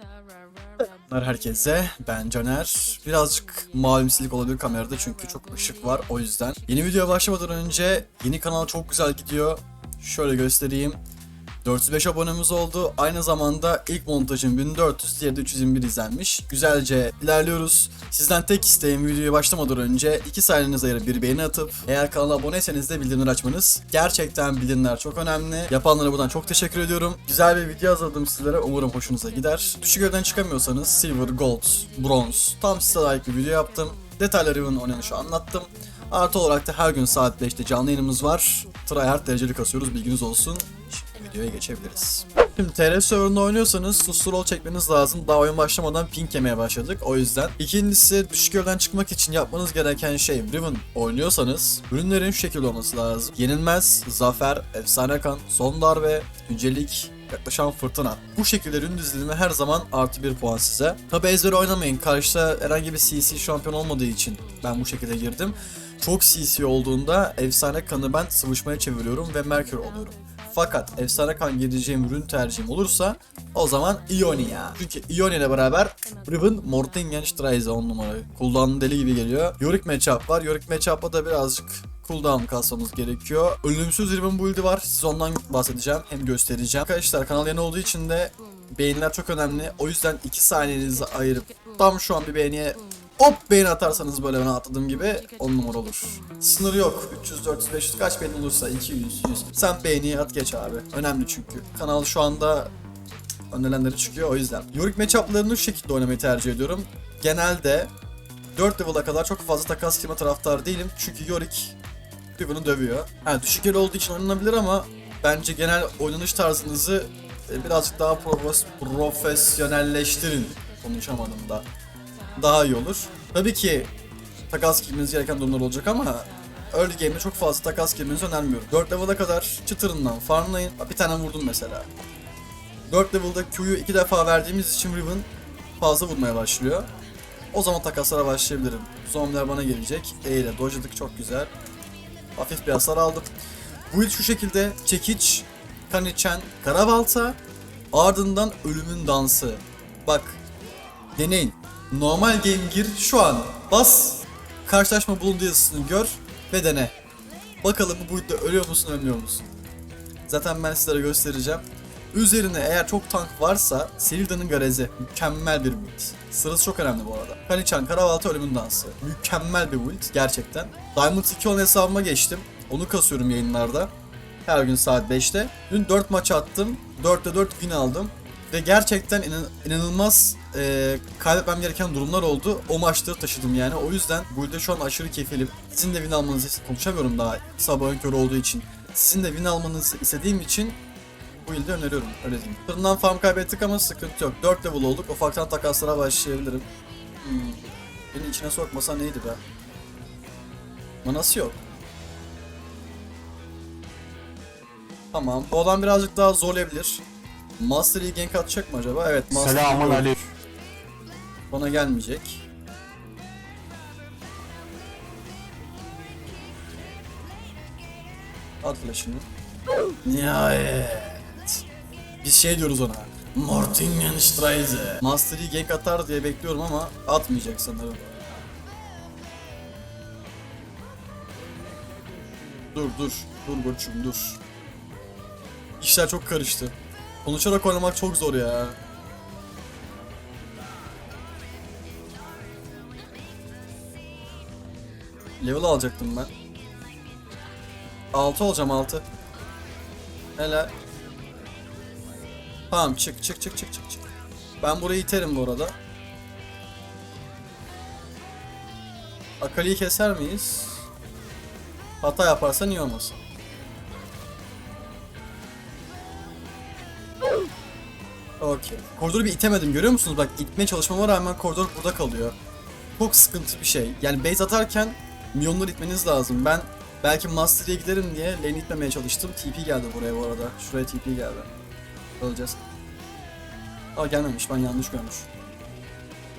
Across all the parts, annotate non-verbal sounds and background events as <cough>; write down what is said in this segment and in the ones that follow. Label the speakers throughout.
Speaker 1: Merhabalar herkese. Ben Caner. Birazcık mavimsilik olabilir kamerada çünkü çok ışık var o yüzden. Yeni videoya başlamadan önce yeni kanal çok güzel gidiyor. Şöyle göstereyim. 405 abonemiz oldu. Aynı zamanda ilk montajım 1400, diğeri de 321 izlenmiş. Güzelce ilerliyoruz. Sizden tek isteğim videoya başlamadan önce 2 saniyeniz ayırıp bir beğeni atıp eğer kanala aboneyseniz de bildirimleri açmanız. Gerçekten bildirimler çok önemli. Yapanlara buradan çok teşekkür ediyorum. Güzel bir video hazırladım sizlere. Umarım hoşunuza gider. Düşük evden çıkamıyorsanız Silver, Gold, Bronze tam size layık bir video yaptım. Detayları Riven oynanışı anlattım. Artı olarak da her gün saat 5'te canlı yayınımız var. Tryhard dereceli kasıyoruz bilginiz olsun. Videoya geçebiliriz. Şimdi TR serverında oynuyorsanız susturol çekmeniz lazım. Daha oyun başlamadan ping yemeye başladık o yüzden. İkincisi düşük evden çıkmak için yapmanız gereken şey Riven oynuyorsanız ürünlerin şu şekilde olması lazım. Yenilmez, zafer, efsane kan, son darbe, güncelik, yaklaşan fırtına. Bu şekilde ürün dizilimi her zaman artı bir puan size. Tabi ezbere oynamayın. Karşıda herhangi bir CC şampiyon olmadığı için ben bu şekilde girdim. Çok CC olduğunda efsane kanı ben sıvışmaya çeviriyorum ve Merkür oluyorum. Fakat efsane kan gireceğim ürün tercihim olursa o zaman Ionia. Çünkü Ionia ile beraber Riven Mortingen 10 numara. Cooldown deli gibi geliyor. Yorick matchup var. Yorick matchup'ta da birazcık cooldown kasmamız gerekiyor. Ölümsüz Riven build'i var. Size ondan bahsedeceğim. Hem göstereceğim. Arkadaşlar kanal yeni olduğu için de beğeniler çok önemli. O yüzden 2 saniyenizi ayırıp tam şu an bir beğeniye hop beğeni atarsanız böyle ben atladığım gibi 10 numara olur. Sınır yok. 300, 400, 500 kaç beğeni olursa 200, 100. Sen beğeniyi at geç abi. Önemli çünkü. Kanal şu anda önerilenleri çıkıyor o yüzden. Yorick matchup'larını şu şekilde oynamayı tercih ediyorum. Genelde 4 level'a kadar çok fazla takas girme taraftarı değilim. Çünkü Yorick Riven'ı dövüyor. Ha düşük el olduğu için oynanabilir ama bence genel oynanış tarzınızı e, birazcık daha profes- profesyonelleştirin. Konuşamadım da. Daha iyi olur. Tabii ki takas girmeniz gereken durumlar olacak ama early game'de çok fazla takas girmenizi önermiyorum. 4 level'a kadar çıtırından farmlayın. Bir tane vurdum mesela. 4 level'da Q'yu 2 defa verdiğimiz için Riven fazla vurmaya başlıyor. O zaman takaslara başlayabilirim. Zombiler bana gelecek. E ile dojladık çok güzel. Hafif bir hasar aldım. Build şu şekilde. Çekiç, Kaniçen, Karabalta, ardından Ölümün Dansı. Bak, deneyin. Normal game gir şu an. Bas, karşılaşma bulunduğu yazısını gör ve dene. Bakalım bu build'de ölüyor musun ölmüyor musun? Zaten ben sizlere göstereceğim. Üzerine eğer çok tank varsa Silda'nın Garezi mükemmel bir build. Sırası çok önemli bu arada. Kanichan Karabalta Ölümün Dansı. Mükemmel bir build gerçekten. Diamond 2 on hesabıma geçtim. Onu kasıyorum yayınlarda. Her gün saat 5'te. Dün 4 maç attım. 4'te 4 win aldım. Ve gerçekten inan- inanılmaz e, kaybetmem gereken durumlar oldu. O maçları taşıdım yani. O yüzden build'de şu an aşırı keyifliyim. Sizin de win almanızı konuşamıyorum daha sabahın körü olduğu için. Sizin de win almanızı istediğim için bu ilde öneriyorum öyle diyeyim. Tırından farm kaybettik ama sıkıntı yok. 4 level olduk. Ufaktan takaslara başlayabilirim. Hmm. Beni içine sokmasa neydi be? Manası yok. Tamam. Bu adam birazcık daha zorlayabilir. Master Yi gank atacak mı acaba? Evet Master
Speaker 2: Selamun aleyküm.
Speaker 1: Bana gelmeyecek. At flash'ını. Nihayet. Biz şey diyoruz ona. Mortingenstreise. Master Yi gank atar diye bekliyorum ama atmayacak sanırım. Dur dur. Dur koçum dur. İşler çok karıştı. Konuşarak oynamak çok zor ya. Level alacaktım ben. 6 olacağım 6. Hele. Tamam çık çık çık çık çık çık. Ben burayı iterim bu arada. Akali'yi keser miyiz? Hata yaparsan iyi olmasın. Okey. Koridoru bir itemedim görüyor musunuz? Bak itmeye çalışmama rağmen koridor burada kalıyor. Çok sıkıntı bir şey. Yani base atarken milyonları itmeniz lazım. Ben belki Master'e giderim diye lane itmemeye çalıştım. TP geldi buraya bu arada. Şuraya TP geldi. Öleceğiz. Aa gelmemiş ben yanlış görmüş.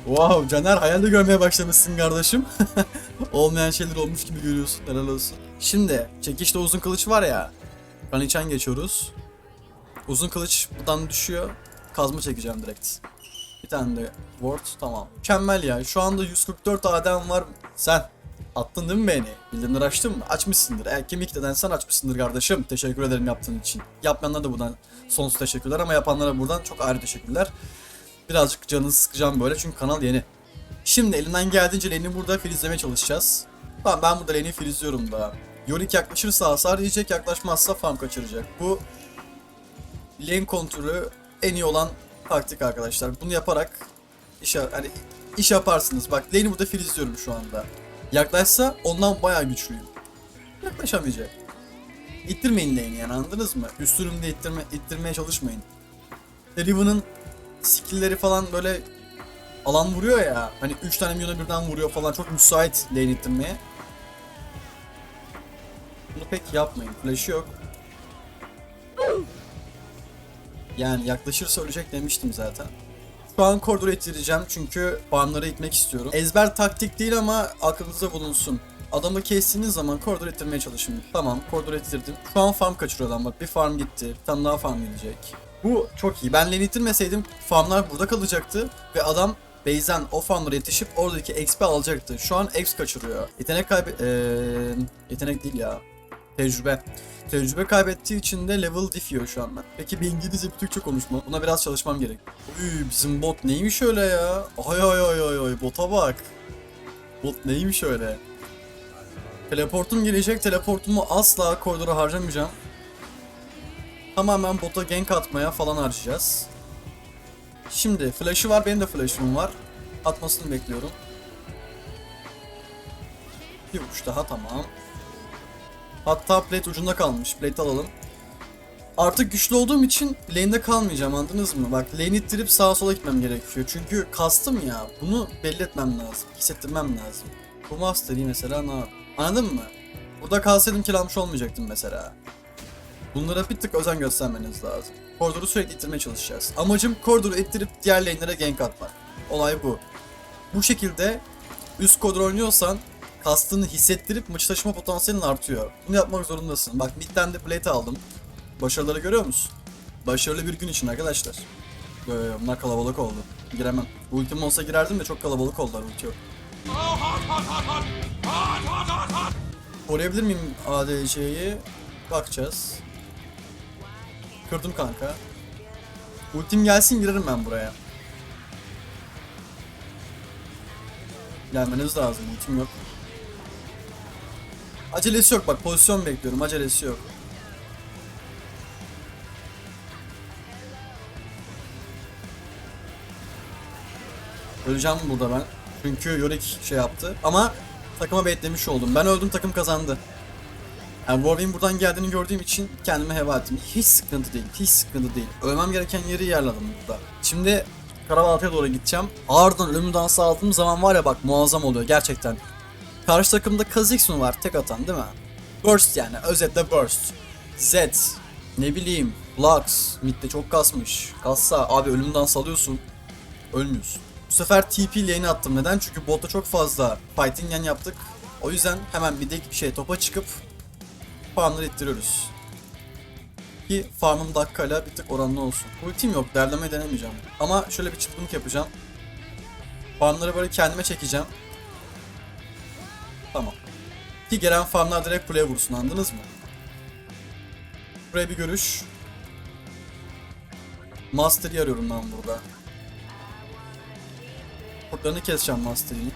Speaker 1: Wow Caner hayalde görmeye başlamışsın kardeşim. <laughs> Olmayan şeyler olmuş gibi görüyorsun. Helal olsun. Şimdi çekişte uzun kılıç var ya. Kanichan geçiyoruz. Uzun kılıç buradan düşüyor. Kazma çekeceğim direkt. Bir tane de ward tamam. Mükemmel ya. Şu anda 144 ADM var. Sen attın değil mi beni? Bildirimleri açtın mı? Açmışsındır. Eğer kemik deden sen açmışsındır kardeşim. Teşekkür ederim yaptığın için. Yapmayanlara da buradan sonsuz teşekkürler ama yapanlara buradan çok ayrı teşekkürler. Birazcık canını sıkacağım böyle çünkü kanal yeni. Şimdi elinden geldiğince lane'i burada filizlemeye çalışacağız. Tamam ben burada lane'i filizliyorum da. Yorick yaklaşırsa hasar yiyecek, yaklaşmazsa farm kaçıracak. Bu lane kontrolü en iyi olan taktik arkadaşlar. Bunu yaparak iş, hani iş yaparsınız. Bak lane'i burada filizliyorum şu anda. Yaklaşsa ondan bayağı güçlüyüm. Yaklaşamayacak. İttirmeyin lane'i yani anladınız mı? Üstünümde ittirme, ittirmeye çalışmayın. Riven'ın skill'leri falan böyle alan vuruyor ya. Hani 3 tane milyona birden vuruyor falan. Çok müsait lane ittirmeye. Bunu pek yapmayın. Flash'ı yok. Yani yaklaşırsa ölecek demiştim zaten. Şu an koridoru ittireceğim çünkü farmlara itmek istiyorum. Ezber taktik değil ama aklınızda bulunsun. Adamı kestiğiniz zaman koridor ittirmeye çalışın. Tamam koridor ittirdim. Şu an farm kaçırıyor adam bak bir farm gitti. Bir tane daha farm gidecek. Bu çok iyi. Ben lane ittirmeseydim farmlar burada kalacaktı ve adam base'den o farmlara yetişip oradaki XP alacaktı. Şu an X kaçırıyor. Yetenek kaybe... Eee... Yetenek değil ya. Tecrübe. Tecrübe kaybettiği için de level difiyor şu an. Peki bir İngilizce bir Türkçe konuşma. Buna biraz çalışmam gerek. Uy bizim bot neymiş öyle ya? Ay ay ay ay ay bota bak. Bot neymiş öyle? Teleportum gelecek. Teleportumu asla koridora harcamayacağım. Tamamen bota gank atmaya falan harcayacağız. Şimdi flash'ı var. Benim de flash'ım var. Atmasını bekliyorum. Bir vuruş daha tamam. Hatta plate ucunda kalmış. Plate alalım. Artık güçlü olduğum için lane'de kalmayacağım anladınız mı? Bak lane ittirip sağa sola gitmem gerekiyor. Çünkü kastım ya. Bunu belli etmem lazım. Hissettirmem lazım. Bu master'ı mesela ne yap? Anladın mı? Burada kalsaydım kill almış olmayacaktım mesela. Bunlara bir tık özen göstermeniz lazım. Koridoru sürekli ittirmeye çalışacağız. Amacım koridoru ittirip diğer lane'lere gank atmak. Olay bu. Bu şekilde üst koridor oynuyorsan kastını hissettirip maçı taşıma potansiyelin artıyor. Bunu yapmak zorundasın. Bak midden de plate aldım. Başarıları görüyor musun? Başarılı bir gün için arkadaşlar. Böyle bunlar kalabalık oldu. Giremem. Ultim olsa girerdim de çok kalabalık oldular ulti yok. Koruyabilir miyim ADC'yi? Bakacağız. Kırdım kanka. Ultim gelsin girerim ben buraya. Gelmeniz lazım. Ultim yok. Acelesi yok bak pozisyon bekliyorum. Acelesi yok. Öleceğim burada ben. Çünkü Yorick şey yaptı. Ama takıma beklemiş oldum. Ben öldüm takım kazandı. Yani Warwick'in buradan geldiğini gördüğüm için kendime heva ettim. Hiç sıkıntı değil. Hiç sıkıntı değil. Ölmem gereken yeri yerledim burada. Şimdi Karabalta'ya doğru gideceğim. Ardından ölüm dansı aldığım zaman var ya bak muazzam oluyor gerçekten. Karşı takımda Kha'Zix'un var tek atan değil mi? Burst yani özetle Burst. Z ne bileyim Lux midde çok kasmış. Kassa abi ölüm dansı alıyorsun. Ölmüyorsun. Bu sefer TP lane'e attım. Neden? Çünkü botta çok fazla fighting yan yaptık. O yüzden hemen bir de şey topa çıkıp farmları ittiriyoruz. Ki farmım dakikayla bir tık oranlı olsun. Ultim yok. Derlemeyi denemeyeceğim. Ama şöyle bir çıklık yapacağım. Farmları böyle kendime çekeceğim. Tamam. Ki gelen farmlar direkt kuleye vursun anladınız mı? Buraya bir görüş. Master'ı arıyorum ben burada. Kurtlarını keseceğim Master'ını.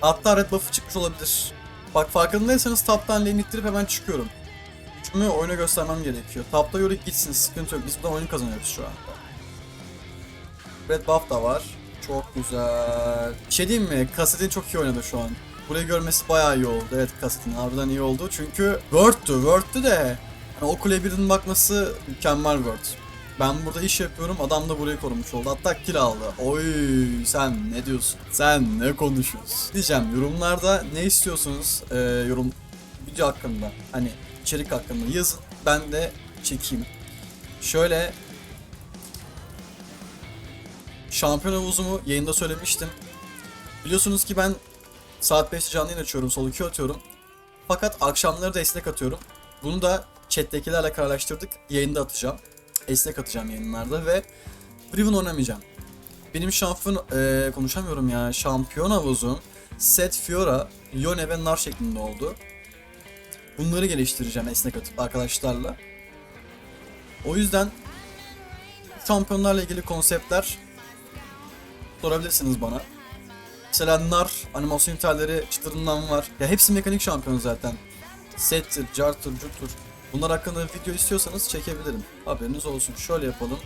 Speaker 1: Hatta red buff'ı çıkmış olabilir. Bak farkındaysanız taptan lane ittirip hemen çıkıyorum. Gücümü oyuna göstermem gerekiyor. Tapta yörük gitsin sıkıntı yok. Biz buradan oyun kazanıyoruz şu anda. Red buff da var. Çok güzel. Bir şey diyeyim mi? Kasset'in çok iyi oynadı şu an. Burayı görmesi bayağı iyi oldu. Evet Kasset'in harbiden iyi oldu. Çünkü Word'tü. Word'tü de. Yani o kuleye birinin bakması mükemmel Word. Ben burada iş yapıyorum. Adam da burayı korumuş oldu. Hatta kill aldı. Oy sen ne diyorsun? Sen ne konuşuyorsun? Diyeceğim yorumlarda ne istiyorsunuz? Ee, yorum video hakkında. Hani içerik hakkında yazın. Ben de çekeyim. Şöyle şampiyon havuzumu yayında söylemiştim. Biliyorsunuz ki ben saat 5'te canlı yayın açıyorum. Solo queue atıyorum. Fakat akşamları da esnek atıyorum. Bunu da chat'tekilerle kararlaştırdık. Yayında atacağım. Esnek atacağım yayınlarda ve Riven oynamayacağım. benim şampiyon e, konuşamıyorum ya. Şampiyon havuzum Set Fiora, Yone ve Nar şeklinde oldu. Bunları geliştireceğim esnek atıp arkadaşlarla. O yüzden şampiyonlarla ilgili konseptler sorabilirsiniz bana. Mesela Nar animasyon ünitelleri çıtırından var. Ya hepsi mekanik şampiyon zaten. Settir, Cartur, Cutur. Bunlar hakkında video istiyorsanız çekebilirim. Haberiniz olsun. Şöyle yapalım.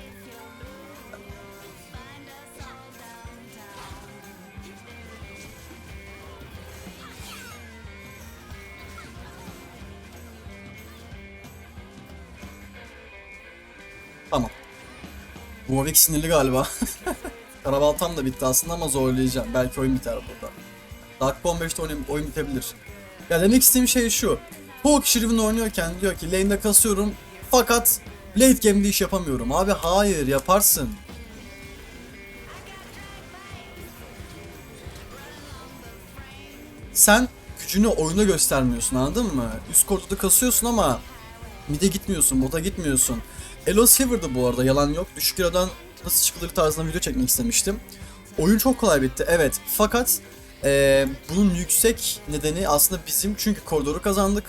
Speaker 1: Tamam. Warwick sinirli galiba. <laughs> Karabaltam da bitti aslında ama zorlayacağım. Belki oyun biter burada. Dark Bomb 5'te oyun, oyun bitebilir. Ya demek istediğim şey şu. Hulk Shriven oynuyorken diyor ki lane'de kasıyorum fakat late game'de iş yapamıyorum. Abi hayır yaparsın. Sen gücünü oyunda göstermiyorsun anladın mı? Üst kortta kasıyorsun ama mid'e gitmiyorsun, bota gitmiyorsun. Elo Silver'dı bu arada yalan yok. Düşük Hero'dan nasıl çıkılır tarzında video çekmek istemiştim. Oyun çok kolay bitti evet fakat eee, bunun yüksek nedeni aslında bizim çünkü koridoru kazandık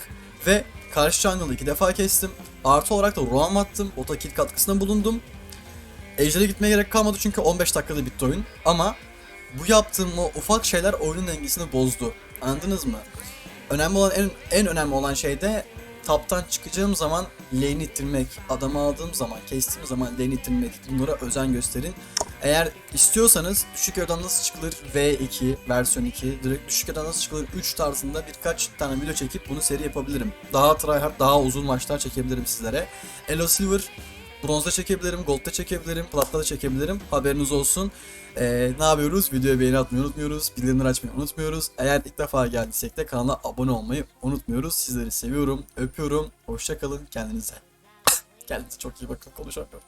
Speaker 1: ve karşı jungle'ı iki defa kestim. Artı olarak da roam attım, bota kill katkısında bulundum. Ejder'e gitmeye gerek kalmadı çünkü 15 dakikada bitti oyun. Ama bu yaptığım o ufak şeyler oyunun dengesini bozdu. Anladınız mı? Önemli olan en, en önemli olan şey de taptan çıkacağım zaman lane ittirmek, adamı aldığım zaman, kestiğim zaman lane ittirmek. Bunlara özen gösterin. Eğer istiyorsanız düşük yerden nasıl çıkılır V2 versiyon 2 direkt düşük yerden nasıl çıkılır 3 tarzında birkaç tane video çekip bunu seri yapabilirim. Daha tryhard, daha uzun maçlar çekebilirim sizlere. Elo Silver Bronzda çekebilirim, Gold'da çekebilirim, Plat'ta da çekebilirim. Haberiniz olsun. Ee, ne yapıyoruz? Videoya beğeni atmayı unutmuyoruz. Bildirimleri açmayı unutmuyoruz. Eğer ilk defa geldiysek de kanala abone olmayı unutmuyoruz. Sizleri seviyorum, öpüyorum. Hoşçakalın, kendinize. Kendinize çok iyi bakın, konuşamıyorum.